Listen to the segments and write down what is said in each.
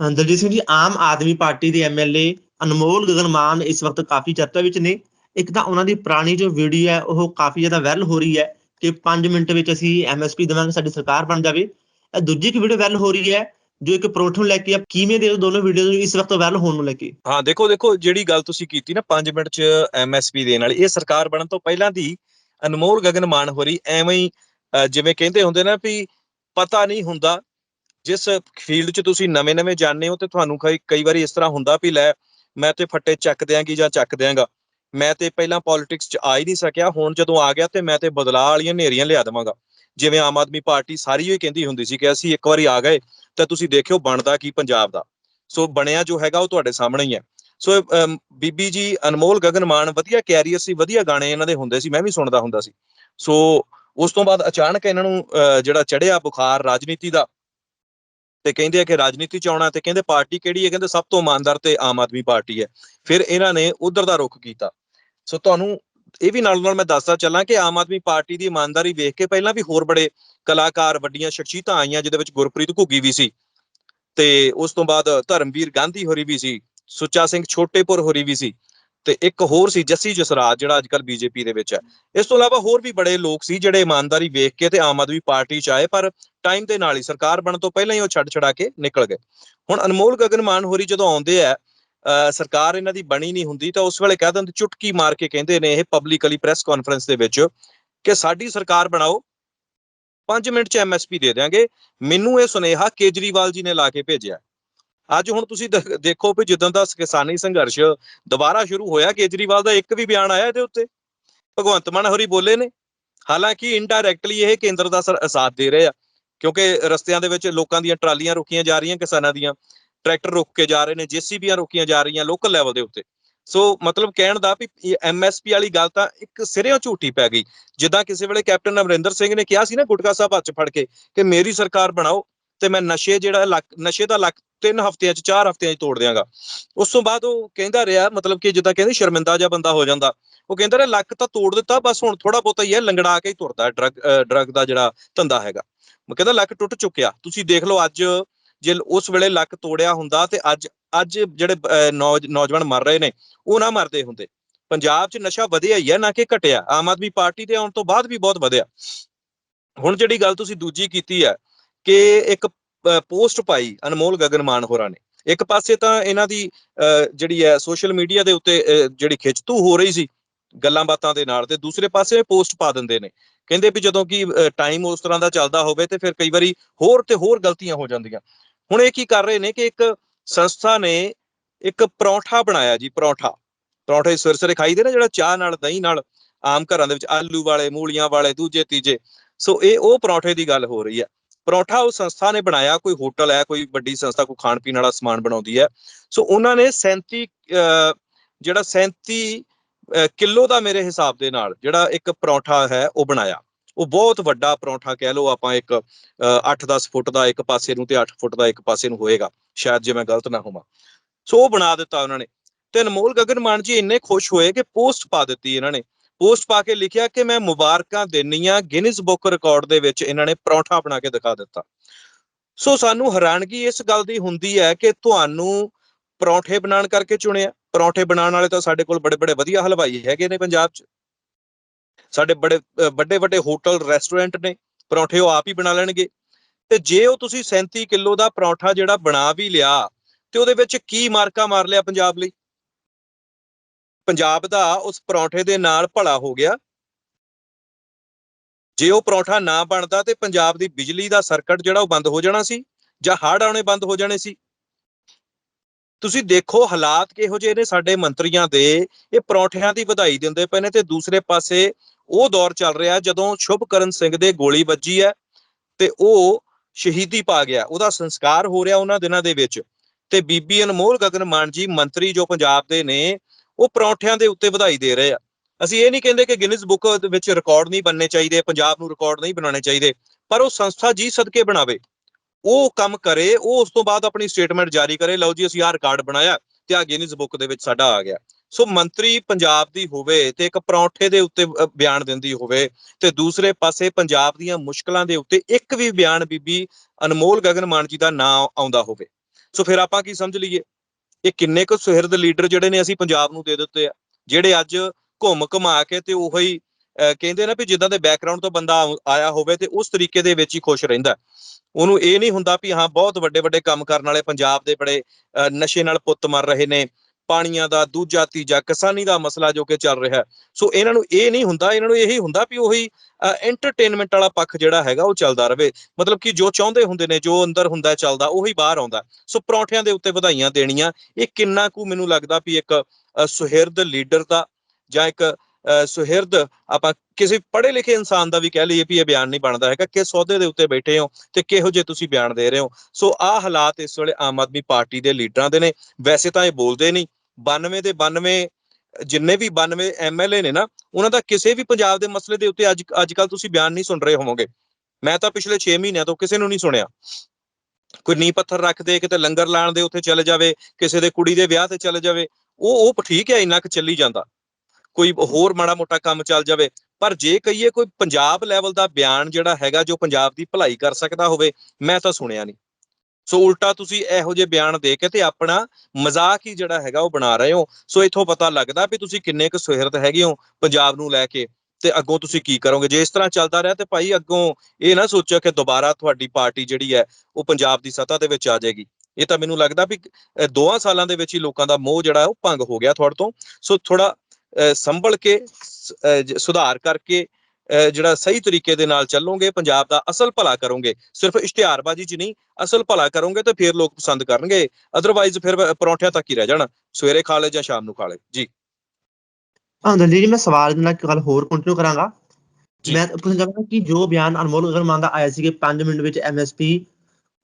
Daljit Singh ji, Aam Aadmi party ਦੇ MLA Anmol Gagan ਇਸ ਵਕਤ ਕਾਫੀ ਚਰਚਾ ਵਿੱਚ ਨੇ। ਇੱਕ ਤਾਂ ਉਹਨਾਂ ਦੀ ਪੁਰਾਣੀ ਜੋ ਵੀਡੀਓ ਹੈ, ਉਹ ਕਾਫੀ ਜ਼ਿਆਦਾ ਵਾਇਰਲ ਹੋ ਰਹੀ ਹੈ ਕਿ 5 ਮਿੰਟ ਵਿੱਚ ਅਸੀਂ ਐਮਐਸਪੀ ਦੇਵਾਂਗੇ, ਸਾਡੀ ਸਰਕਾਰ ਬਣ ਜਾਵੇ। ਇਹ ਦੂਜੀ ਇੱਕ ਵੀਡੀਓ ਵਾਇਰਲ ਹੋ ਰਹੀ ਹੈ, ਜੋ ਇੱਕ ਪਰੋਠੇ ਨੂੰ ਲੈ ਕੇ ਆ, ਕਿਵੇਂ ਦੇ ਦੋਨੋਂ ਵੀਡੀਓ ਇਸ ਵਕਤ ਵਾਇਰਲ ਹੋਣ ਨੂੰ ਲੈ ਕੇ? ਹਾਂ, ਦੇਖੋ ਦੇਖੋ, ਜਿਹੜੀ ਗੱਲ ਤੁਸੀਂ ਕੀਤੀ ਨਾ 5 ਮਿੰਟ ਚ ਐਮਐਸਪੀ ਦੇਣ ਵਾਲੀ, ਇਹ ਸਰਕਾਰ ਬਣਨ ਤੋਂ ਪਹਿਲਾਂ ਦੀ ਅਨਮੋਲ ਗਗਨ ਮਾਨ ਹੋਰੀ ਐਵੇਂ ਹੀ ਜਿਵੇਂ ਕਹਿੰਦੇ ਹੁੰਦੇ ਨਾ ਵੀ ਪਤਾ ਨਹੀਂ ਹੁੰਦਾ ਜਿਸ ਫੀਲਡ 'ਚ ਤੁਸੀਂ ਨਵੇਂ-ਨਵੇਂ ਜਾਣਦੇ ਹੋ ਤੇ ਤੁਹਾਨੂੰ ਕਈ ਕਈ ਵਾਰੀ ਇਸ ਤਰ੍ਹਾਂ ਹੁੰਦਾ ਵੀ ਲੈ ਮੈਂ ਤੇ ਫੱਟੇ ਚੱਕ ਦਿਆਂਗੀ ਜਾਂ ਚੱਕ ਦਿਆਂਗਾ। ਮੈਂ ਤੇ ਪਹਿਲਾਂ ਪੋਲਿਟਿਕਸ 'ਚ ਆ ਹੀ ਨਹੀਂ ਸਕਿਆ ਹੁਣ ਜਦੋਂ ਆ ਗਿਆ ਤੇ ਮੈਂ ਤੇ ਬਦਲਾਅ ਵਾਲੀਆਂ ਨੇਰੀਆਂ ਲਿਆ ਦੇਵਾਂਗਾ। ਜਿਵੇਂ ਆਮ ਆਦਮੀ ਪਾਰਟੀ ਸਾਰੀ ਹੀ ਕਹਿੰਦੀ ਹੁੰਦੀ ਸੀ ਕਿ ਅਸੀਂ ਇੱਕ ਵਾਰੀ ਆ ਗਏ ਤਾਂ ਤੁਸੀਂ ਦੇਖਿਓ ਬਣਦਾ ਕੀ ਪੰਜਾਬ ਦਾ। ਸੋ ਬਣਿਆ ਜੋ ਹੈਗਾ ਉਹ ਤੁਹਾਡੇ ਸਾਹਮਣੇ ਹੀ ਹੈ। ਸੋ ਬੀਬੀ ਜੀ ਅਨਮੋਲ ਗਗਨ ਮਾਨ ਵਧੀਆ ਕੈਰੀਅਰ ਸੀ ਵਧੀਆ ਗਾਣੇ ਇਹਨਾਂ ਦੇ ਹੁੰਦੇ ਸੀ ਮੈਂ ਵੀ ਸੁਣਦਾ ਹੁੰਦਾ ਸੀ। ਸੋ ਉਸ ਤੋਂ ਬਾਅਦ ਅਚਾਨਕ ਇਹਨਾਂ ਨੂੰ ਅਹ, ਜਿਹੜਾ ਚੜਿਆ ਬੁਖਾਰ ਰਾਜਨੀਤੀ ਦਾ ਤੇ ਕਹਿੰਦੇ ਆ ਕਿ ਰਾਜਨੀਤੀ ਚ ਆਉਣਾ ਤੇ ਕਹਿੰਦੇ ਪਾਰਟੀ ਕਿਹੜੀ ਹੈ? ਕਹਿੰਦੇ ਸਭ ਤੋਂ ਇਮਾਨਦਾਰ ਤੇ ਆਮ ਆਦਮੀ ਪਾਰਟੀ ਹੈ। ਫਿਰ ਇਹਨਾਂ ਨੇ ਉਧਰ ਦਾ ਰੁਖ ਕੀਤਾ। ਸੋ ਤੁਹਾਨੂੰ ਇਹ ਵੀ ਨਾਲ ਨਾਲ ਮੈਂ ਦੱਸਦਾ ਚੱਲਾਂ ਕਿ ਆਮ ਆਦਮੀ ਪਾਰਟੀ ਦੀ ਇਮਾਨਦਾਰੀ ਵੇਖ ਕੇ ਪਹਿਲਾਂ ਵੀ ਹੋਰ ਬੜੇ ਕਲਾਕਾਰ ਵੱਡੀਆਂ ਸ਼ਖਸੀਅਤਾਂ ਆਈਆਂ, ਜਿਹਦੇ ਵਿੱਚ ਗੁਰਪ੍ਰੀਤ ਘੁੱਗੀ ਵੀ ਸੀ ਤੇ ਉਸ ਤੋਂ ਬਾਅਦ ਧਰਮਵੀਰ ਗਾਂਧੀ ਹੋਰੀ ਵੀ ਸੀ, ਸੁੱਚਾ ਸਿੰਘ ਛੋਟੇਪੁਰ ਹੋਰੀ ਵੀ ਸੀ। ਤੇ ਇੱਕ ਹੋਰ ਸੀ ਜੱਸੀ ਜਸਰਾਜ, ਜਿਹੜਾ ਅੱਜਕੱਲ ਬੀਜੇਪੀ ਦੇ ਵਿੱਚ ਹੈ। ਇਸ ਤੋਂ ਇਲਾਵਾ ਹੋਰ ਵੀ ਬੜੇ ਲੋਕ ਸੀ ਜਿਹੜੇ ਇਮਾਨਦਾਰੀ ਵੇਖ ਕੇ ਤੇ ਆਮ ਆਦਮੀ ਪਾਰਟੀ ਚ ਆਏ, ਪਰ ਟਾਈਮ ਦੇ ਨਾਲ ਹੀ ਸਰਕਾਰ ਬਣਨ ਤੋਂ ਪਹਿਲਾਂ ਹੀ ਉਹ ਛੱਡ ਛੜਾ ਕੇ ਨਿਕਲ ਗਏ। ਹੁਣ ਅਨਮੋਲ ਗਗਨ ਮਾਨ ਹੋਰੀ ਜਦੋਂ ਆਉਂਦੇ ਆ, ਅਹ ਸਰਕਾਰ ਇਹਨਾਂ ਦੀ ਬਣੀ ਨਹੀਂ ਹੁੰਦੀ ਤਾਂ ਉਸ ਵੇਲੇ ਕਹਿ ਦਿੰਦੇ, ਚੁਟਕੀ ਮਾਰ ਕੇ ਕਹਿੰਦੇ ਨੇ ਇਹ ਪਬਲਿਕਲੀ ਪ੍ਰੈਸ ਕਾਨਫਰੰਸ ਦੇ ਵਿੱਚ ਕਿ ਸਾਡੀ ਸਰਕਾਰ ਬਣਾਓ 5 ਮਿੰਟ ਚ ਐਮਐਸਪੀ ਦੇ ਦਿਆਂਗੇ। ਮੈਨੂੰ ਇਹ ਸੁਨੇਹਾ ਕੇਜਰੀਵਾਲ ਜੀ ਨੇ ਲਾ ਕੇ ਭੇਜਿਆ। ਅੱਜ ਹੁਣ ਤੁਸੀਂ ਦੇਖੋ ਵੀ ਜਿੱਦਾਂ ਦਾ ਕਿਸਾਨੀ ਸੰਘਰਸ਼ ਦੁਬਾਰਾ ਸ਼ੁਰੂ ਹੋਇਆ, ਕੇਜਰੀਵਾਲ ਦਾ ਇੱਕ ਵੀ ਬਿਆਨ ਆਇਆ ਇਹਦੇ ਉੱਤੇ। ਭਗਵੰਤ ਮਾਨ ਹੋਰੀ ਬੋਲੇ ਨੇ। ਹਾਲਾਂਕਿ ਇਨਡਾਇਰੈਕਟਲੀ ਇਹ ਕੇਂਦਰ ਦਾ ਸਾਥ ਦੇ ਰਹੇ ਆ, ਕਿਉਂਕਿ ਰਸਤਿਆਂ ਦੇ ਵਿੱਚ ਲੋਕਾਂ ਦੀਆਂ ਟਰਾਲੀਆਂ ਰੁਕੀਆਂ ਜਾ ਰਹੀਆਂ ਕਿਸਾਨਾਂ ਦੀਆਂ। ਟਰੈਕਟਰ ਰੁਕ ਕੇ ਜਾ ਰਹੇ ਨੇ, ਜੀਸੀਬੀਆਂ ਰੁਕੀਆਂ ਜਾ ਰਹੀਆਂ ਲੋਕਲ ਲੈਵਲ ਦੇ ਉੱਤੇ। ਸੋ ਮਤਲਬ ਕਹਿਣ ਦਾ ਵੀ ਐਮਐਸਪੀ ਵਾਲੀ ਗੱਲ ਤਾਂ ਇੱਕ ਸਿਰਿਓਂ ਝੂਠੀ ਪੈ ਗਈ। ਜਿੱਦਾਂ ਕਿਸੇ ਵੇਲੇ ਕੈਪਟਨ ਅਮਰਿੰਦਰ ਸਿੰਘ ਨੇ ਕਿਹਾ ਸੀ ਨਾ, ਗੁਟਕਾ ਸਾਹਿਬ ਹੱਥ ਫੜ ਕੇ, ਕਿ ਮੇਰੀ ਸਰਕਾਰ ਬਣਾਓ ਤੇ ਮੈਂ ਨਸ਼ੇ ਜਿਹੜਾ ਲੱਕ, ਨਸ਼ੇ ਦਾ ਲੱਕ ਤਿੰਨ ਹਫ਼ਤਿਆਂ 'ਚ, ਚਾਰ ਹਫ਼ਤਿਆਂ 'ਚ ਤੋੜ ਦਿਆਂਗਾ। ਉਸ ਤੋਂ ਬਾਅਦ ਉਹ ਕਹਿੰਦਾ ਰਿਹਾ, ਮਤਲਬ ਕਿ ਜਿੱਦਾਂ ਕਹਿੰਦੇ ਸ਼ਰਮਿੰਦਾ ਜਿਹਾ ਬੰਦਾ ਹੋ ਜਾਂਦਾ। ਉਹ ਕਹਿੰਦਾ ਰਿਹਾ, ਲੱਕ ਤਾਂ ਤੋੜ ਦਿੱਤਾ, ਬਸ ਹੁਣ ਥੋੜਾ ਬਹੁਤਾ ਹੀ ਹੈ, ਲੰਗੜਾ ਕੇ ਹੀ ਤੁਰਦਾ ਡਰਗ ਡਰਗ ਦਾ ਜਿਹੜਾ ਧੰਦਾ ਹੈਗਾ। ਮੈਂ ਕਹਿੰਦਾ, ਲੱਕ ਟੁੱਟ ਚੁੱਕਿਆ। ਤੁਸੀਂ ਦੇਖ ਲਓ, ਅੱਜ ਜੇ ਉਸ ਵੇਲੇ ਲੱਕ ਤੋੜਿਆ ਹੁੰਦਾ ਤੇ ਅੱਜ ਅੱਜ ਜਿਹੜੇ ਨੌਜਵਾਨ ਮਰ ਰਹੇ ਨੇ, ਉਹ ਨਾ ਮਰਦੇ ਹੁੰਦੇ। ਪੰਜਾਬ 'ਚ ਨਸ਼ਾ ਵਧਿਆ ਹੀ ਹੈ, ਨਾ ਕਿ ਘਟਿਆ। ਆਮ ਆਦਮੀ ਪਾਰਟੀ ਦੇ ਆਉਣ ਤੋਂ ਬਾਅਦ ਵੀ ਬਹੁਤ ਵਧਿਆ। ਹੁਣ ਜਿਹੜੀ ਗੱਲ ਤੁਸੀਂ ਦੂਜੀ ਕੀਤੀ ਹੈ ਕਿ ਇੱਕ ਪੋਸਟ ਪਾਈ ਅਨਮੋਲ ਗਗਨ ਮਾਨ ਹੋਰਾਂ ਨੇ। ਇੱਕ ਪਾਸੇ ਤਾਂ ਇਹਨਾਂ ਦੀ ਅਹ, ਜਿਹੜੀ ਹੈ ਸੋਸ਼ਲ ਮੀਡੀਆ ਦੇ ਉੱਤੇ ਜਿਹੜੀ ਖਿੱਚਤੂ ਹੋ ਰਹੀ ਸੀ ਗੱਲਾਂ ਬਾਤਾਂ ਦੇ ਨਾਲ ਤੇ ਦੂਸਰੇ ਪਾਸੇ ਪੋਸਟ ਪਾ ਦਿੰਦੇ ਨੇ। ਕਹਿੰਦੇ ਵੀ ਜਦੋਂ ਕਿ ਟਾਈਮ ਉਸ ਤਰ੍ਹਾਂ ਦਾ ਚੱਲਦਾ ਹੋਵੇ ਤੇ ਫਿਰ ਕਈ ਵਾਰੀ ਹੋਰ ਤੇ ਹੋਰ ਗਲਤੀਆਂ ਹੋ ਜਾਂਦੀਆਂ। ਹੁਣ ਇਹ ਕੀ ਕਰ ਰਹੇ ਨੇ ਕਿ ਇੱਕ ਸੰਸਥਾ ਨੇ ਇੱਕ ਪਰੌਂਠਾ ਬਣਾਇਆ ਜੀ ਪਰੌਂਠਾ। ਪਰੌਂਠੇ ਸਿਰ ਸਿਰੇ ਖਾਈਦੇ ਨਾ ਜਿਹੜਾ ਚਾਹ ਨਾਲ ਦਹੀਂ ਨਾਲ ਆਮ ਘਰਾਂ ਦੇ ਵਿੱਚ ਆਲੂ ਵਾਲੇ ਮੂਲੀਆਂ ਵਾਲੇ ਦੂਜੇ ਤੀਜੇ। ਸੋ ਇਹ ਉਹ ਪਰੌਂਠੇ ਦੀ ਗੱਲ ਹੋ ਰਹੀ ਹੈ। ਪਰੌਂਠਾ ਉਹ ਸੰਸਥਾ ਨੇ ਬਣਾਇਆ ਕੋਈ ਹੋਟਲ ਹੈ ਕੋਈ ਵੱਡੀ ਸੰਸਥਾ ਕੋਈ ਖਾਣ ਪੀਣ ਵਾਲਾ ਸਮਾਨ ਬਣਾਉਂਦੀ ਹੈ। ਸੋ ਉਹਨਾਂ ਨੇ 37 ਜਿਹੜਾ 37 ਅਹ, ਕਿਲੋ ਦਾ ਮੇਰੇ ਹਿਸਾਬ ਦੇ ਨਾਲ ਜਿਹੜਾ ਇੱਕ ਪਰੌਂਠਾ ਹੈ ਉਹ ਬਣਾਇਆ। ਉਹ ਬਹੁਤ ਵੱਡਾ ਪਰੌਂਠਾ ਕਹਿ ਲਓ ਆਪਾਂ ਇੱਕ 8-10 ਫੁੱਟ ਦਾ ਇੱਕ ਪਾਸੇ ਨੂੰ ਤੇ 8 ਫੁੱਟ ਦਾ ਇੱਕ ਪਾਸੇ ਨੂੰ ਹੋਏਗਾ। ਸ਼ਾਇਦ ਜੇ ਮੈਂ ਗਲਤ ਨਾ ਹੋਵਾਂ। ਸੋ ਉਹ ਬਣਾ ਦਿੱਤਾ ਉਹਨਾਂ ਨੇ। ਤੇ ਅਨਮੋਲ ਗਗਨ ਮਾਨ ਜੀ ਇੰਨੇ ਖੁਸ਼ ਹੋਏ ਕਿ ਪੋਸਟ ਪਾ ਦਿੱਤੀ ਇਹਨਾਂ ਨੇ। ਪੋਸਟ ਪਾ ਕੇ ਲਿਖਿਆ ਕਿ ਮੈਂ ਮੁਬਾਰਕਾਂ ਦੇਣੀਆਂ ਗਿਨੀਜ਼ ਬੁੱਕ ਰਿਕਾਰਡ ਦੇ ਵਿੱਚ ਇਹਨਾਂ ਨੇ ਪਰੌਂਠਾ ਬਣਾ ਕੇ ਦਿਖਾ ਦਿੱਤਾ। ਸੋ ਸਾਨੂੰ ਹੈਰਾਨਗੀ ਇਸ ਗੱਲ ਦੀ ਹੁੰਦੀ ਹੈ ਕਿ ਤੁਹਾਨੂੰ ਪਰੌਂਠੇ ਬਣਾਉਣ ਕਰਕੇ ਚੁਣਿਆ। ਪਰੌਂਠੇ ਬਣਾਉਣ ਵਾਲੇ ਤਾਂ ਸਾਡੇ ਕੋਲ ਬੜੇ ਬੜੇ ਵਧੀਆ ਹਲਵਾਈ ਹੈਗੇ ਨੇ ਪੰਜਾਬ 'ਚ। ਸਾਡੇ ਬੜੇ ਵੱਡੇ ਵੱਡੇ ਹੋਟਲ ਰੈਸਟੋਰੈਂਟ ਨੇ, ਪਰੌਂਠੇ ਉਹ ਆਪ ਹੀ ਬਣਾ ਲੈਣਗੇ। ਤੇ ਜੇ ਉਹ ਤੁਸੀਂ 37 ਕਿਲੋ ਦਾ ਪਰੌਂਠਾ ਜਿਹੜਾ ਬਣਾ ਵੀ ਲਿਆ, ਤੇ ਉਹਦੇ ਵਿੱਚ ਕੀ ਮਾਰਕਾ ਮਾਰ ਲਿਆ ਪੰਜਾਬ ਲਈ? ਪੰਜਾਬ ਦਾ ਉਸ ਪਰੌਂਠੇ ਦੇ ਨਾਲ ਭਲਾ ਹੋ ਗਿਆ। ਜੇ ਉਹ ਪਰੌਂਠਾ ਨਾ ਬਣਦਾ ਤੇ ਪੰਜਾਬ ਦੀ ਬਿਜਲੀ ਦਾ ਸਰਕਟ ਜਿਹੜਾ ਉਹ ਬੰਦ ਹੋ ਜਾਣਾ ਸੀ ਜਾਂ ਹੜ੍ਹ ਆਉਣੇ ਬੰਦ ਹੋ ਜਾਣੇ ਸੀ। ਤੁਸੀਂ ਦੇਖੋ ਹਾਲਾਤ ਕਿਹੋ ਜਿਹੇ ਨੇ ਸਾਡੇ ਮੰਤਰੀਆਂ ਦੇ। ਇਹ ਪਰੌਂਠਿਆਂ ਦੀ ਵਧਾਈ ਦਿੰਦੇ ਪਏ ਨੇ ਤੇ ਦੂਸਰੇ ਪਾਸੇ ਉਹ ਦੌਰ ਚੱਲ ਰਿਹਾ ਜਦੋਂ ਸ਼ੁਭਕਰਨ ਸਿੰਘ ਦੇ ਗੋਲੀ ਵੱਜੀ ਹੈ ਤੇ ਉਹ ਸ਼ਹੀਦੀ ਪਾ ਗਿਆ। ਉਹਦਾ ਸੰਸਕਾਰ ਹੋ ਰਿਹਾ ਉਹਨਾਂ ਦਿਨਾਂ ਦੇ ਵਿੱਚ। ਤੇ ਬੀਬੀ ਅਨਮੋਲ ਗਗਨ ਮਾਨ ਜੀ ਮੰਤਰੀ ਜੋ ਪੰਜਾਬ ਦੇ ਨੇ ਉਹ ਪਰੌਂਠਿਆਂ ਦੇ ਉੱਤੇ ਵਧਾਈ ਦੇ ਰਹੇ ਆ। ਅਸੀਂ ਇਹ ਨਹੀਂ ਕਹਿੰਦੇ ਕਿ ਗਿਨੀਜ਼ ਬੁੱਕ ਵਿੱਚ ਰਿਕਾਰਡ ਨਹੀਂ ਬਣਨੇ ਚਾਹੀਦੇ, ਪੰਜਾਬ ਨੂੰ ਰਿਕਾਰਡ ਨਹੀਂ ਬਣਾਉਣੇ ਚਾਹੀਦੇ, ਪਰ ਉਹ ਸੰਸਥਾ ਜੀ ਸਦਕੇ ਬਣਾਵੇ। ਉਹ ਕੰਮ ਕਰੇ, ਉਹ ਉਸ ਤੋਂ ਬਾਅਦ ਆਪਣੀ ਸਟੇਟਮੈਂਟ ਜਾਰੀ ਕਰੇ, ਲਓ ਜੀ ਅਸੀਂ ਆਹ ਰਿਕਾਰਡ ਬਣਾਇਆ ਤੇ ਆ ਗਿਨੀਜ਼ ਬੁੱਕ ਦੇ ਵਿੱਚ ਸਾਡਾ ਆ ਗਿਆ। ਸੋ ਮੰਤਰੀ ਪੰਜਾਬ ਦੀ ਹੋਵੇ ਤੇ ਇੱਕ ਪਰੌਂਠੇ ਦੇ ਉੱਤੇ ਬਿਆਨ ਦਿੰਦੀ ਹੋਵੇ ਤੇ ਦੂਸਰੇ ਪਾਸੇ ਪੰਜਾਬ ਦੀਆਂ ਮੁਸ਼ਕਲਾਂ ਦੇ ਉੱਤੇ ਇੱਕ ਵੀ ਬਿਆਨ ਬੀਬੀ ਅਨਮੋਲ ਗਗਨ ਮਾਨ ਜੀ ਦਾ ਨਾਂ ਆਉਂਦਾ ਹੋਵੇ। ਸੋ ਫਿਰ ਆਪਾਂ ਕੀ ਸਮਝ ਲਈਏ? ਇਹ ਕਿੰਨੇ ਕੁ ਸੁਹਿਰਦ ਲੀਡਰ ਜਿਹੜੇ ਨੇ ਅਸੀਂ ਪੰਜਾਬ ਨੂੰ ਦੇ ਦਿੱਤੇ ਆ, ਜਿਹੜੇ ਅੱਜ ਘੁੰਮ ਘੁਮਾ ਕੇ ਤੇ ਉਹੀ ਅਹ ਕਹਿੰਦੇ ਨਾ ਵੀ ਜਿੱਦਾਂ ਦੇ ਬੈਕਗ੍ਰਾਉਂਡ ਤੋਂ ਬੰਦਾ ਆਇਆ ਹੋਵੇ ਤੇ ਉਸ ਤਰੀਕੇ ਦੇ ਵਿੱਚ ਹੀ ਖੁਸ਼ ਰਹਿੰਦਾ ਉਹਨੂੰ ਇਹ ਨਹੀਂ ਹੁੰਦਾ ਵੀ ਹਾਂ, ਬਹੁਤ ਵੱਡੇ ਵੱਡੇ ਕੰਮ ਕਰਨ ਵਾਲੇ ਪੰਜਾਬ ਦੇ ਬੜੇ, ਅਹ ਨਸ਼ੇ ਨਾਲ ਪੁੱਤ ਮਰ ਰਹੇ ਨੇ ਪਾਣੀਆਂ ਦਾ, ਦੂਜਾ, ਤੀਜਾ, ਕਿਸਾਨੀ ਦਾ ਮਸਲਾ ਜੋ ਕਿ ਚੱਲ ਰਿਹਾ ਸੋ ਇਹਨਾਂ ਨੂੰ ਇਹ ਨਹੀਂ ਹੁੰਦਾ, ਇਹਨਾਂ ਨੂੰ ਇਹੀ ਹੁੰਦਾ ਵੀ ਉਹੀ ਐਂਟਰਟੇਨਮੈਂਟ ਵਾਲਾ ਪੱਖ ਜਿਹੜਾ ਹੈਗਾ ਉਹ ਚੱਲਦਾ ਰਵੇ। ਮਤਲਬ ਕਿ ਜੋ ਚਾਹੁੰਦੇ ਹੁੰਦੇ ਨੇ, ਜੋ ਅੰਦਰ ਹੁੰਦਾ, ਚੱਲਦਾ, ਉਹੀ ਬਾਹਰ ਆਉਂਦਾ। ਸੋ ਪਰੌਂਠਿਆਂ ਦੇ ਉੱਤੇ ਵਧਾਈਆਂ ਦੇਣੀਆਂ। ਇਹ ਕਿੰਨਾ ਕੁ ਮੈਨੂੰ ਲੱਗਦਾ ਵੀ ਇੱਕ ਸੁਹਿਰਦ ਲੀਡਰ ਦਾ ਜਾਂ ਇੱਕ ਸੁਹਿਰਦ, ਆਪਾਂ ਕਿਸੇ ਪੜ੍ਹੇ ਲਿਖੇ ਇਨਸਾਨ ਦਾ ਵੀ ਕਹਿ ਲਈਏ ਵੀ ਇਹ ਬਿਆਨ ਨਹੀਂ ਬਣਦਾ ਹੈਗਾ ਕਿ ਸੌਦੇ ਦੇ ਉੱਤੇ ਬੈਠੇ ਹੋ ਤੇ ਕਿਹੋ ਜਿਹੇ ਤੁਸੀਂ ਬਿਆਨ ਦੇ ਰਹੇ ਹੋ। ਸੋ ਆਹ ਹਾਲਾਤ ਇਸ ਵੇਲੇ ਆਮ ਆਦਮੀ ਪਾਰਟੀ ਦੇ ਲੀਡਰਾਂ ਦੇ ਨੇ। ਵੈਸੇ ਤਾਂ ਇਹ ਬੋਲਦੇ ਨਹੀਂ। 92 ਦੇ 92 ਜਿੰਨੇ ਵੀ 92 ਐਮਐਲਏ ਨੇ ਨਾ, ਉਹਨਾਂ ਦਾ ਕਿਸੇ ਵੀ ਪੰਜਾਬ ਦੇ ਮਸਲੇ ਦੇ ਉੱਤੇ ਅੱਜ ਅੱਜ ਕੱਲ ਤੁਸੀਂ ਬਿਆਨ ਨਹੀਂ ਸੁਣ ਰਹੇ ਹੋਵੋਗੇ। ਮੈਂ ਤਾਂ ਪਿਛਲੇ 6 ਮਹੀਨਿਆਂ ਤੋਂ ਕਿਸੇ ਨੂੰ ਨਹੀਂ ਸੁਣਿਆ। ਕੋਈ ਨੀ ਪੱਥਰ ਰੱਖਦੇ ਕਿਤੇ ਲੰਗਰ ਲਾਣ ਦੇ ਉੱਥੇ ਚਲੇ ਜਾਵੇ, ਕਿਸੇ ਦੇ ਕੁੜੀ ਦੇ ਵਿਆਹ ਤੇ ਚਲੇ ਜਾਵੇ, ਉਹ ਉਹ ਠੀਕ ਹੈ, ਇੰਨਾ ਕੁ ਚੱਲੀ ਜਾਂਦਾ। ਕੋਈ ਹੋਰ ਮਾੜਾ ਮੋਟਾ ਕੰਮ ਚੱਲ ਜਾਵੇ ਪਰ ਜੇ ਕਹੀਏ ਕੋਈ ਪੰਜਾਬ ਲੈਵਲ ਦਾ ਬਿਆਨ ਜਿਹੜਾ ਹੈਗਾ ਜੋ ਪੰਜਾਬ ਦੀ ਭਲਾਈ ਕਰ ਸਕਦਾ ਹੋਵੇ ਮੈਂ ਤਾਂ ਸੁਣਿਆ ਨਹੀਂ। ਸੋ ਉਲਟਾ ਤੁਸੀਂ ਇਹੋ ਜਿਹੇ ਬਿਆਨ ਦੇ ਕੇ ਤੇ ਆਪਣਾ ਮਜ਼ਾਕ ਹੀ ਜਿਹੜਾ ਹੈਗਾ ਉਹ ਬਣਾ ਰਹੇ ਹੋ। ਸੋ ਇਥੋਂ ਪਤਾ ਲੱਗਦਾ ਵੀ ਤੁਸੀਂ ਕਿੰਨੇ ਕੁ ਸੁਹਿਰਦ ਹੈਗੇ ਹੋ ਪੰਜਾਬ ਨੂੰ ਲੈ ਕੇ ਤੇ ਅੱਗੋਂ ਤੁਸੀਂ ਕੀ ਕਰੋਗੇ? ਜੇ ਇਸ ਤਰ੍ਹਾਂ ਚੱਲਦਾ ਰਿਹਾ ਤੇ ਭਾਈ ਅੱਗੋਂ ਇਹ ਨਾ ਸੋਚੋ ਕਿ ਦੁਬਾਰਾ ਤੁਹਾਡੀ ਪਾਰਟੀ ਜਿਹੜੀ ਹੈ ਉਹ ਪੰਜਾਬ ਦੀ ਸੱਤਾ ਦੇ ਵਿੱਚ ਆ ਜਾਏਗੀ। ਇਹ ਤਾਂ ਮੈਨੂੰ ਲੱਗਦਾ ਵੀ ਅਹ, ਸਾਲਾਂ ਦੇ ਵਿੱਚ ਹੀ ਲੋਕਾਂ ਦਾ ਮੋਹ ਜਿਹੜਾ ਉਹ ਭੰਗ ਹੋ ਗਿਆ ਤੁਹਾਡੇ ਤੋਂ। ਸੋ ਥੋੜਾ ਸੰਭਲ ਕੇ ਸੁਧਾਰ ਕਰਕੇ ਜਿਹੜਾ ਸਹੀ ਤਰੀਕੇ ਦੇ ਨਾਲ ਚੱਲੋਗੇ ਪੰਜਾਬ ਦਾ ਅਸਲ ਭਲਾ ਕਰੋਗੇ। ਸਿਰਫ ਇਸ਼ਤਿਹਾਰਬਾਜ਼ੀ 'ਚ ਨਹੀਂ ਅਸਲ ਭਲਾ ਕਰੋਗੇ ਤੇ ਫਿਰ ਲੋਕ ਪਸੰਦ ਕਰਨਗੇ। ਅਦਰਵਾਈਜ਼ ਫਿਰ ਪਰੌਂਠਿਆਂ ਤੱਕ ਹੀ ਰਹਿ ਜਾਣਾ। ਸਵੇਰੇ ਖਾ ਲੈ ਜਾਂ ਸ਼ਾਮ ਨੂੰ ਖਾ ਲੈ ਜੀ। ਹਾਂ ਦਲਜੀਤ ਜੀ ਮੈਂ ਸਵਾਲ ਦੇ ਨਾਲ ਗੱਲ ਹੋਰ ਕੰਟੀਨਿਊ ਕਰਾਂਗਾ। ਮੈਂ ਪੁੱਛਣਾ ਚਾਹੁੰਦਾ ਕਿ ਜੋ ਬਿਆਨ ਅਨਮੋਲ ਗਗਨ ਦਾ ਆਇਆ ਸੀ ਕਿ 5 ਮਿੰਟ ਵਿੱਚ ਐਮਐਸਪੀ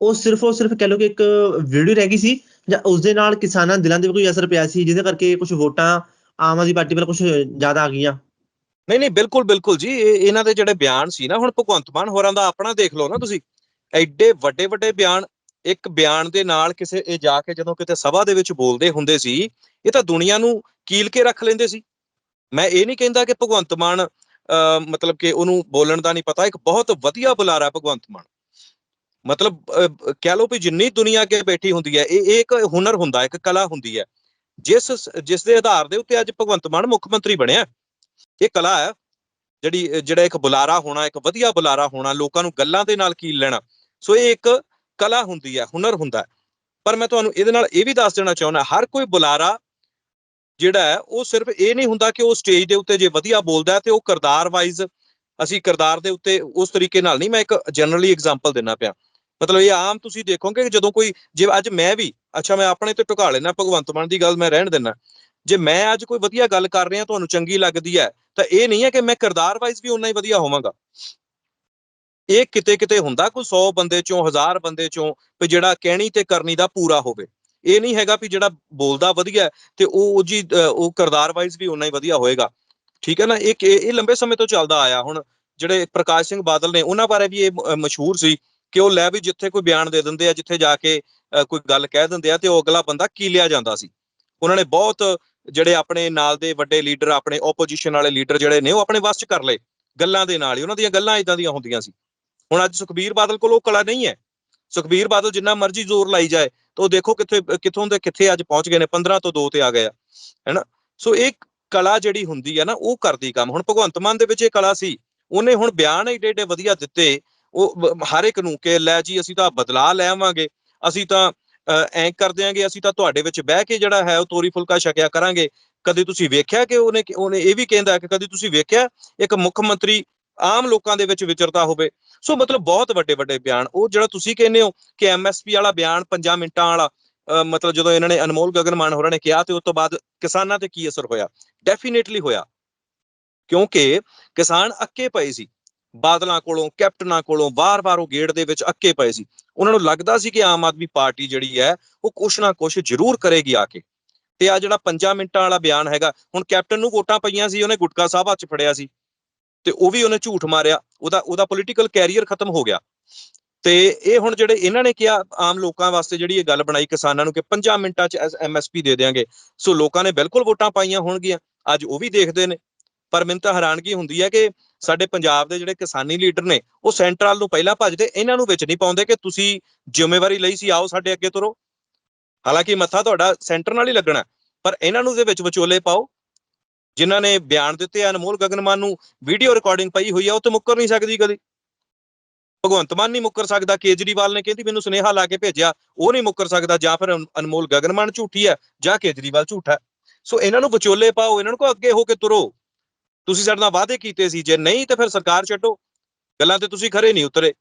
ਉਹ ਸਿਰਫ ਉਹ ਸਿਰਫ ਕਹਿ ਲਓ ਕਿ ਇੱਕ ਵੀਡੀਓ ਰਹਿ ਗਈ ਸੀ ਜਾਂ ਉਸ ਦੇ ਨਾਲ ਕਿਸਾਨਾਂ ਦੇ ਦਿਲਾਂ ਤੇ ਵੀ ਕੋਈ ਅਸਰ ਪਿਆ ਸੀ ਜਿਹਦੇ ਕਰਕੇ ਕੁਝ ਵੋਟਾਂ ਆਮ ਆਦਮੀ ਪਾਰਟੀ ਵੱਲ ਕੁਝ ਜ਼ਿਆਦਾ ਆ ਗਈਆਂ। ਨਹੀਂ ਨਹੀਂ ਬਿਲਕੁਲ ਬਿਲਕੁਲ ਜੀ। ਇਹਨਾਂ ਦੇ ਜਿਹੜੇ ਬਿਆਨ ਸੀ ਨਾ ਹੁਣ ਭਗਵੰਤ ਮਾਨ ਹੋਰਾਂ ਦਾ ਆਪਣਾ ਦੇਖ ਲਓ ਨਾ ਤੁਸੀਂ। ਐਡੇ ਵੱਡੇ ਵੱਡੇ ਬਿਆਨ ਇੱਕ ਬਿਆਨ ਦੇ ਨਾਲ ਕਿਸੇ ਇਹ ਜਾ ਕੇ ਜਦੋਂ ਕਿਤੇ ਸਭਾ ਦੇ ਵਿੱਚ ਬੋਲਦੇ ਹੁੰਦੇ ਸੀ ਇਹ ਤਾਂ ਦੁਨੀਆ ਨੂੰ ਕੀਲ ਕੇ ਰੱਖ ਲੈਂਦੇ ਸੀ। ਮੈਂ ਇਹ ਨਹੀਂ ਕਹਿੰਦਾ ਕਿ ਭਗਵੰਤ ਮਾਨ ਅਹ, ਮਤਲਬ ਕਿ ਉਹਨੂੰ ਬੋਲਣ ਦਾ ਨਹੀਂ ਪਤਾ ਇੱਕ ਬਹੁਤ ਵਧੀਆ ਬੁਲਾਰਾ ਭਗਵੰਤ ਮਾਨ। ਮਤਲਬ ਕਹਿ ਲਓ ਵੀ ਜਿੰਨੀ ਦੁਨੀਆ ਅੱਗੇ ਬੈਠੀ ਹੁੰਦੀ ਹੈ ਇਹ ਇਹ ਇੱਕ ਹੁਨਰ ਹੁੰਦਾ ਇੱਕ ਕਲਾ ਹੁੰਦੀ ਹੈ। ਜਿਸ ਜਿਸ ਦੇ ਆਧਾਰ ਦੇ ਉੱਤੇ ਅੱਜ ਭਗਵੰਤ ਮਾਨ ਮੁੱਖ ਮੰਤਰੀ ਬਣਿਆ ਇਹ ਕਲਾ ਹੈ ਜਿਹੜੀ, ਜਿਹੜਾ ਇੱਕ ਬੁਲਾਰਾ ਹੋਣਾ, ਇੱਕ ਵਧੀਆ ਬੁਲਾਰਾ ਹੋਣਾ, ਲੋਕਾਂ ਨੂੰ ਗੱਲਾਂ ਦੇ ਨਾਲ ਕੀਲ ਲੈਣਾ। ਸੋ ਇਹ ਇੱਕ ਕਲਾ ਹੁੰਦੀ ਹੈ ਹੁਨਰ ਹੁੰਦਾ। ਪਰ ਮੈਂ ਤੁਹਾਨੂੰ ਇਹਦੇ ਨਾਲ ਇਹ ਵੀ ਦੱਸ ਦੇਣਾ ਚਾਹੁੰਦਾ, ਹਰ ਕੋਈ ਬੁਲਾਰਾ ਜਿਹੜਾ ਹੈ, ਉਹ ਸਿਰਫ ਇਹ ਨਹੀਂ ਹੁੰਦਾ ਕਿ ਉਹ ਸਟੇਜ ਦੇ ਉੱਤੇ ਜੇ ਵਧੀਆ ਬੋਲਦਾ ਹੈ ਤੇ ਉਹ ਕਿਰਦਾਰ ਵਾਈਜ਼ ਅਸੀਂ ਕਿਰਦਾਰ ਦੇ ਉੱਤੇ ਉਸ ਤਰੀਕੇ ਨਾਲ ਨਹੀਂ, ਮੈਂ ਇੱਕ ਜਨਰਲੀ ਐਗਜ਼ਾਮਪਲ ਦੇਣਾ ਪਿਆ। ਮਤਲਬ ਇਹ ਆਮ ਤੁਸੀਂ ਦੇਖੋਗੇ ਕਿ ਜਦੋਂ ਕੋਈ, ਜੇ ਅੱਜ ਮੈਂ ਵੀ, ਅੱਛਾ ਮੈਂ ਆਪਣੇ ਤੇ ਟੁਕਾ ਲੈਣਾ ਭਗਵੰਤ ਮਾਨ ਦੀ ਗੱਲ ਮੈਂ ਰਹਿਣ ਦਿੰਦਾ। ਜੇ ਮੈਂ ਅੱਜ ਕੋਈ ਵਧੀਆ ਗੱਲ ਕਰ ਰਿਹਾ, ਤੁਹਾਨੂੰ ਚੰਗੀ ਲੱਗਦੀ ਹੈ, ਤਾਂ ਇਹ ਨਹੀਂ ਹੈ ਕਿ ਮੈਂ ਕਿਰਦਾਰ ਵਾਈਜ਼ ਵੀ ਉਨਾ ਹੀ ਵਧੀਆ ਹੋਵਾਂਗਾ। ਇਹ ਕਿਤੇ ਕਿਤੇ ਹੁੰਦਾ ਕੋਈ 100 ਬੰਦੇ ਚੋਂ 1000 ਬੰਦੇ ਚੋਂ, ਵੀ ਜਿਹੜਾ ਕਹਿਣੀ ਤੇ ਕਰਨੀ ਦਾ ਪੂਰਾ ਹੋਵੇ। ਇਹ ਨਹੀਂ ਹੈਗਾ ਵੀ ਜਿਹੜਾ ਬੋਲਦਾ ਵਧੀਆ ਤੇ ਉਹ ਜੀ ਉਹ ਕਿਰਦਾਰ ਵਾਈਜ਼ ਵੀ ਉਨਾ ਹੀ ਵਧੀਆ ਹੋਏਗਾ। ਠੀਕ ਹੈ ਨਾ? ਇਹ ਇਹ ਲੰਬੇ ਸਮੇਂ ਤੋਂ ਚੱਲਦਾ ਆਇਆ ਹੁਣ, ਜਿਹੜੇ ਪ੍ਰਕਾਸ਼ ਸਿੰਘ ਬਾਦਲ ਨੇ, ਉਹਨਾਂ ਬਾਰੇ ਵੀ ਇਹ ਮਸ਼ਹੂਰ ਸੀ। ਕਿ ਉਹ ਲੈ ਵੀ ਜਿੱਥੇ ਕੋਈ ਬਿਆਨ ਦੇ ਦਿੰਦੇ ਆ, ਜਿੱਥੇ ਜਾ ਕੇ ਕੋਈ ਗੱਲ ਕਹਿ ਦਿੰਦੇ ਆ ਤੇ ਉਹ ਅਗਲਾ ਬੰਦਾ ਕੀ ਲਿਆ ਜਾਂਦਾ ਸੀ। ਉਹਨਾਂ ਨੇ ਬਹੁਤ ਜਿਹੜੇ ਆਪਣੇ ਨਾਲ ਦੇ ਵੱਡੇ ਲੀਡਰ, ਆਪਣੇ ਆਪੋਜੀਸ਼ਨ ਵਾਲੇ ਲੀਡਰ ਜਿਹੜੇ ਨੇ, ਉਹ ਆਪਣੇ ਵੱਸ ਚ ਕਰ ਲਏ ਗੱਲਾਂ ਦੇ ਨਾਲ ਹੀ। ਉਹਨਾਂ ਦੀਆਂ ਗੱਲਾਂ ਇਦਾਂ ਦੀਆਂ ਹੁੰਦੀਆਂ ਸੀ। ਹੁਣ ਅੱਜ ਸੁਖਬੀਰ ਬਾਦਲ ਕੋਲ ਉਹ ਕਲਾ ਨਹੀਂ ਹੈ। ਸੁਖਬੀਰ ਬਾਦਲ ਜਿੰਨਾ ਮਰਜ਼ੀ ਜ਼ੋਰ ਲਾਈ ਜਾਏ, ਤਾਂ ਉਹ ਦੇਖੋ ਕਿੱਥੇ, ਕਿੱਥੋਂ ਦੇ ਕਿੱਥੇ ਅੱਜ ਪਹੁੰਚ ਗਏ ਨੇ 15 ਤੋਂ 2 ਤੇ ਆ ਗਏ ਆ, ਹੈਨਾ? ਸੋ ਇਹ ਕਲਾ ਜਿਹੜੀ ਹੁੰਦੀ ਹੈ ਨਾ, ਉਹ ਕਰਦੀ ਕੰਮ। ਹੁਣ ਭਗਵੰਤ ਮਾਨ ਦੇ ਵਿੱਚ ਇਹ ਕਲਾ ਸੀ। ਉਹਨੇ ਹੁਣ ਬਿਆਨ ਏਡੇ ਏਡੇ ਵਧੀਆ ਦਿੱਤੇ ਉਹ ਹਰ ਇੱਕ ਨੂੰ ਕਿ ਲੈ ਜੀ ਅਸੀਂ ਤਾਂ ਬਦਲਾ ਲੈ ਆਵਾਂਗੇ। ਅਸੀਂ ਤਾਂ ਐਂ ਕਰ ਦਿਆਂਗੇ ਅਸੀਂ ਤਾਂ ਤੁਹਾਡੇ ਵਿੱਚ ਬਹਿ ਕੇ ਜਿਹੜਾ ਹੈ ਉਹ ਤੋਰੀ ਫੁਲਕਾ ਛਕਿਆ ਕਰਾਂਗੇ। ਕਦੇ ਤੁਸੀਂ ਵੇਖਿਆ ਕਿ ਉਹਨੇ ਉਹਨੇ ਇਹ ਵੀ ਕਹਿੰਦਾ ਕਿ ਕਦੇ ਤੁਸੀਂ ਵੇਖਿਆ ਇੱਕ ਮੁੱਖ ਮੰਤਰੀ ਆਮ ਲੋਕਾਂ ਦੇ ਵਿੱਚ ਵਿਚਰਦਾ ਹੋਵੇ? ਸੋ ਮਤਲਬ ਬਹੁਤ ਵੱਡੇ ਵੱਡੇ ਬਿਆਨ। ਉਹ ਜਿਹੜਾ ਤੁਸੀਂ ਕਹਿੰਦੇ ਹੋ ਕਿ ਐਮਐਸਪੀ ਵਾਲਾ ਬਿਆਨ 5 ਮਿੰਟਾਂ ਵਾਲਾ ਅਹ, ਮਤਲਬ ਜਦੋਂ ਇਹਨਾਂ ਨੇ ਅਨਮੋਲ ਗਗਨ ਮਾਨ ਹੋਰਾਂ ਨੇ ਕਿਹਾ ਤੇ ਉਸ ਤੋਂ ਬਾਅਦ ਕਿਸਾਨਾਂ ਤੇ ਕੀ ਅਸਰ ਹੋਇਆ? ਡੈਫੀਨੇਟਲੀ ਹੋਇਆ। ਕਿਉਂਕਿ ਕਿਸਾਨ ਅੱਕੇ ਪਏ ਸੀ। ਬਾਦਲਾਂ ਕੋਲੋਂ, ਕੈਪਟਨਾਂ ਕੋਲੋਂ ਵਾਰ-ਵਾਰ ਉਹ ਗੇੜ ਦੇ ਵਿੱਚ ਅੱਕੇ ਪਏ ਸੀ। ਉਹਨਾਂ ਨੂੰ ਲੱਗਦਾ ਸੀ ਕਿ ਆਮ ਆਦਮੀ ਪਾਰਟੀ ਜਿਹੜੀ ਹੈ, ਉਹ ਕੁਛ ਨਾ ਕੁਛ ਜ਼ਰੂਰ ਕਰੇਗੀ ਆ ਕੇ। ਤੇ ਆ ਜਿਹੜਾ 5 ਮਿੰਟਾਂ ਵਾਲਾ ਬਿਆਨ ਹੈਗਾ, ਹੁਣ ਕੈਪਟਨ ਨੂੰ ਵੋਟਾਂ ਪਈਆਂ ਸੀ, ਉਹਨੇ ਗੁਟਕਾ ਸਾਹਿਬ ਹੱਥ 'ਚ ਫੜਿਆ ਸੀ। ਤੇ ਉਹ ਵੀ ਉਹਨੇ ਝੂਠ ਮਾਰਿਆ। ਉਹਦਾ ਉਹਦਾ ਪੋਲੀਟੀਕਲ ਕੈਰੀਅਰ ਖਤਮ ਹੋ ਗਿਆ। ਤੇ ਇਹ ਹੁਣ ਜਿਹੜੇ ਇਹਨਾਂ ਨੇ ਕਿਹਾ, ਆਮ ਲੋਕਾਂ ਵਾਸਤੇ ਜਿਹੜੀ ਇਹ ਗੱਲ ਬਣਾਈ ਕਿਸਾਨਾਂ ਨੂੰ ਕਿ 5 ਮਿੰਟਾਂ 'ਚ ਐਮਐਸਪੀ ਦੇ ਦੇਾਂਗੇ ਸੋ ਲੋਕਾਂ ਨੇ ਬਿਲਕੁਲ ਵੋਟਾਂ ਪਾਈਆਂ ਹੋਣਗੀਆਂ। ਅੱਜ ਉਹ ਵੀ ਦੇਖਦੇ ਨੇ। ਪਰ ਮੈਨੂੰ ਤਾਂ ਹੈਰਾਨਗੀ ਹੁੰਦੀ ਹੈ ਕਿ ਸਾਡੇ ਪੰਜਾਬ ਦੇ ਜਿਹੜੇ ਕਿਸਾਨੀ ਲੀਡਰ ਨੇ, ਉਹ ਸੈਂਟਰਲ ਨੂੰ ਪਹਿਲਾਂ ਭੱਜਦੇ, ਇਹਨਾਂ ਨੂੰ ਵਿੱਚ ਨਹੀਂ ਪਾਉਂਦੇ ਕਿ ਤੁਸੀਂ ਜ਼ਿੰਮੇਵਾਰੀ ਲਈ ਸੀ, ਆਓ ਸਾਡੇ ਅੱਗੇ ਤੁਰੋ। ਹਾਲਾਂਕਿ ਮੱਥਾ ਤੁਹਾਡਾ ਸੈਂਟਰ ਨਾਲ ਹੀ ਲੱਗਣਾ, ਪਰ ਇਹਨਾਂ ਨੂੰ ਦੇ ਵਿੱਚ ਵਿਚੋਲੇ ਪਾਓ। ਜਿਨ੍ਹਾਂ ਨੇ ਬਿਆਨ ਦਿੱਤੇ ਆ ਅਨਮੋਲ ਗਗਨਮਾਨ ਨੂੰ ਵੀਡੀਓ ਰਿਕਾਰਡਿੰਗ ਪਈ ਹੋਈ ਆ, ਉਹ ਤੇ ਮੁੱਕਰ ਨਹੀਂ ਸਕਦੀ ਕਦੀ। ਭਗਵੰਤ ਮਾਨ ਨਹੀਂ ਮੁੱਕਰ ਸਕਦਾ, ਕੇਜਰੀਵਾਲ ਨੇ ਕਹਿੰਦੀ, ਮੈਨੂੰ ਸੁਨੇਹਾ ਲਾ ਕੇ ਭੇਜਿਆ, ਉਹ ਨਹੀਂ ਮੁੱਕਰ ਸਕਦਾ। ਜਾਂ ਫਿਰ ਅਨਮੋਲ ਗਗਨਮਾਨ ਝੂਠੀ ਹੈ, ਜਾਂ ਕੇਜਰੀਵਾਲ ਝੂਠਾ ਸੋ ਇਹਨਾਂ ਨੂੰ ਵਿਚੋਲੇ ਪਾਓ, ਇਹਨਾਂ ਨੂੰ ਕੋ ਅੱਗੇ ਹੋ ਕੇ ਤੁਰੋ। ਤੁਸੀਂ ਸਾਡੇ ਨਾਲ ਵਾਅਦੇ ਕੀਤੇ ਸੀ, ਜੇ ਨਹੀਂ ਤਾਂ ਫਿਰ ਸਰਕਾਰ ਛੱਡੋ। ਗੱਲਾਂ ਤੇ ਤੁਸੀਂ ਖਰੇ ਨਹੀਂ ਉਤਰੇ।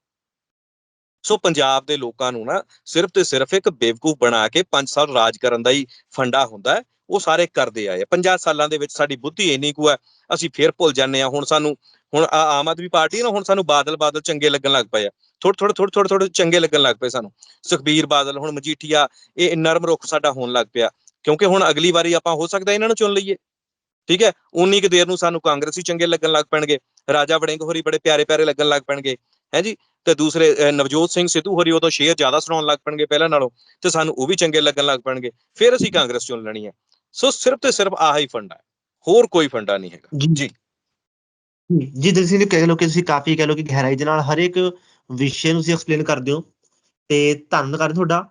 ਸੋ ਪੰਜਾਬ ਦੇ ਲੋਕਾਂ ਨੂੰ ਨਾ ਸਿਰਫ ਤੇ ਸਿਰਫ ਇੱਕ ਬੇਵਕੂਫ ਬਣਾ ਕੇ 5 ਸਾਲ ਰਾਜ ਕਰਨ ਦਾ ਹੀ ਫੰਡਾ ਹੁੰਦਾ ਹੈ। ਉਹ ਸਾਰੇ ਕਰਦੇ ਆਏ ਆ। 50 ਸਾਲਾਂ ਦੇ ਵਿੱਚ ਸਾਡੀ ਬੁੱਧੀ ਇੰਨੀ ਕੁ ਹੈ, ਅਸੀਂ ਫੇਰ ਭੁੱਲ ਜਾਂਦੇ ਆ। ਹੁਣ ਸਾਨੂੰ, ਹੁਣ ਆਮ ਆਦਮੀ ਪਾਰਟੀ ਨਾ, ਹੁਣ ਸਾਨੂੰ ਬਾਦਲ ਬਾਦਲ ਚੰਗੇ ਲੱਗਣ ਲੱਗ ਪਏ ਆ। ਥੋੜੇ ਥੋੜੇ ਥੋੜੇ ਥੋੜੇ ਥੋੜੇ ਚੰਗੇ ਲੱਗਣ ਲੱਗ ਪਏ ਸਾਨੂੰ। ਸੁਖਬੀਰ ਬਾਦਲ, ਹੁਣ ਮਜੀਠੀਆ, ਇਹ ਨਰਮ ਰੁੱਖ ਸਾਡਾ ਹੋਣ ਲੱਗ ਪਿਆ। ਕਿਉਂਕਿ ਹੁਣ ਅਗਲੀ ਵਾਰੀ ਆਪਾਂ ਹੋ ਸਕਦਾ ਇਹਨਾਂ ਨੂੰ ਚੁਣ ਲਈਏ। ਠੀਕ ਹੈ? ਉਨੀ ਕੁ ਦੇਰ ਨੂੰ ਸਾਨੂੰ ਕਾਂਗਰਸੀ ਚੰਗੇ ਲੱਗਣ ਲੱਗ ਪੈਣਗੇ, ਰਾਜਾ ਵੜਿੰਗ ਹੋਰੀ ਬੜੇ ਪਿਆਰੇ ਪਿਆਰੇ ਲੱਗਣ ਲੱਗ ਪੈਣਗੇ, ਹੈ ਜੀ? ਤੇ ਦੂਸਰੇ ਨਵਜੋਤ ਸਿੰਘ ਸਿੱਧੂ ਹੋਰੀ ਉਦੋਂ ਸ਼ੇਅਰ ਜ਼ਿਆਦਾ ਸੁਣਾਉਣ ਲੱਗ ਪੈਣਗੇ ਪਹਿਲਾਂ ਨਾਲੋਂ, ਤੇ ਸਾਨੂੰ ਉਹ ਵੀ ਚੰਗੇ ਲੱਗਣ ਲੱਗ ਪੈਣਗੇ, ਫਿਰ ਅਸੀਂ ਕਾਂਗਰਸ ਚੁਣ ਲੈਣੀ ਹੈ। ਸੋ ਸਿਰਫ ਤੇ ਸਿਰਫ ਆਹ ਹੀ ਫੰਡਾ ਹੈ, ਹੋਰ ਕੋਈ ਫੰਡਾ ਨਹੀਂ ਹੈਗਾ। ਜੀ ਜੀ। ਤੁਸੀਂ ਨੇ ਕਹਿ ਲਓ ਕਿ ਤੁਸੀਂ ਕਾਫੀ ਕਹਿ ਲਓ ਕਿ ਗਹਿਰਾਈ ਦੇ ਨਾਲ ਹਰ ਇੱਕ ਵਿਸ਼ੇ ਨੂੰ ਤੁਸੀਂ ਐਕਸਪਲੇਨ ਕਰਦੇ ਹੋ, ਤੇ ਧੰਨਵਾਦ ਤੁਹਾਡਾ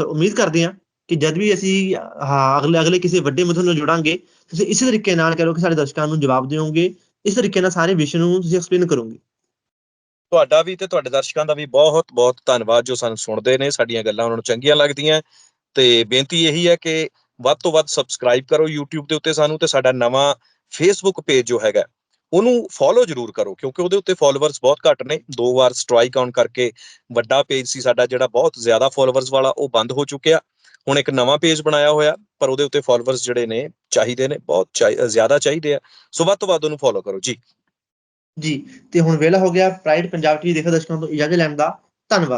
ਉਮੀਦ ਕਰਦੇ ਹਾਂ ਕਿ ਜਦ ਵੀ ਅਸੀਂ, ਹਾਂ, ਅਗਲੇ ਅਗਲੇ ਕਿਸੇ ਵੱਡੇ ਮੁੱਦੇ ਨਾਲ ਜੁੜਾਂਗੇ, ਤੁਸੀਂ ਇਸੇ ਤਰੀਕੇ ਨਾਲ ਕਰੋ ਕਿ ਸਾਡੇ ਦਰਸ਼ਕਾਂ ਨੂੰ ਜਵਾਬ ਦਿਓਗੇ, ਇਸ ਤਰੀਕੇ ਨਾਲ ਸਾਰੇ ਵਿਸ਼ੇ ਨੂੰ ਤੁਸੀਂ ਐਕਸਪਲੇਨ ਕਰੋਗੇ। ਤੁਹਾਡਾ ਵੀ ਤੇ ਤੁਹਾਡੇ ਦਰਸ਼ਕਾਂ ਦਾ ਵੀ ਬਹੁਤ ਬਹੁਤ ਧੰਨਵਾਦ ਜੋ ਸਾਨੂੰ ਸੁਣਦੇ ਨੇ, ਸਾਡੀਆਂ ਗੱਲਾਂ ਉਹਨਾਂ ਨੂੰ ਚੰਗੀਆਂ ਲੱਗਦੀਆਂ। ਤੇ ਬੇਨਤੀ ਇਹੀ ਹੈ ਕਿ ਵੱਧ ਤੋਂ ਵੱਧ ਸਬਸਕ੍ਰਾਈਬ ਕਰੋ YouTube ਦੇ ਉੱਤੇ ਸਾਨੂੰ ਤੇ ਸਾਡਾ ਨਵਾਂ Facebook ਪੇਜ ਜੋ ਹੈਗਾ, ਉਹਨੂੰ ਫੋਲੋ ਜਰੂਰ ਕਰੋ, ਕਿਉਂਕਿ ਉਹਦੇ ਉੱਤੇ ਫਾਲੋਅਰਸ ਬਹੁਤ ਘੱਟ ਨੇ। ਦੋ ਵਾਰ ਸਟ੍ਰਾਈਕ ਆਨ ਕਰਕੇ ਵੱਡਾ ਪੇਜ ਸੀ ਸਾਡਾ ਜਿਹੜਾ ਬਹੁਤ ਜ਼ਿਆਦਾ ਫਾਲੋਅਰਸ ਵਾਲਾ, ਉਹ ਬੰਦ ਹੋ ਚੁੱਕਿਆ। ਹੁਣ ਇੱਕ ਨਵਾਂ ਪੇਜ ਬਣਾਇਆ ਹੋਇਆ, ਪਰ ਉਹਦੇ ਉੱਤੇ ਫਾਲੋਅਰਸ ਜਿਹੜੇ ਨੇ ਚਾਹੀਦੇ ਨੇ, ਬਹੁਤ ਚਾਹੀ- ਜ਼ਿਆਦਾ ਚਾਹੀਦੇ ਆ। ਸੋ ਵੱਧ ਤੋਂ ਵੱਧ ਉਹਨੂੰ ਫੋਲੋ ਕਰੋ, ਜੀ। ਜੀ, ਤੇ ਹੁਣ ਵੇਲਾ ਹੋ ਗਿਆ ਪ੍ਰਾਈਡ ਪੰਜਾਬ ਟੀਵੀ ਦੇਖੋ ਦਰਸ਼ਕਾਂ ਤੋਂ ਇਜਾਜ਼ਤ ਲੈਣ ਦਾ। ਧੰਨਵਾਦ।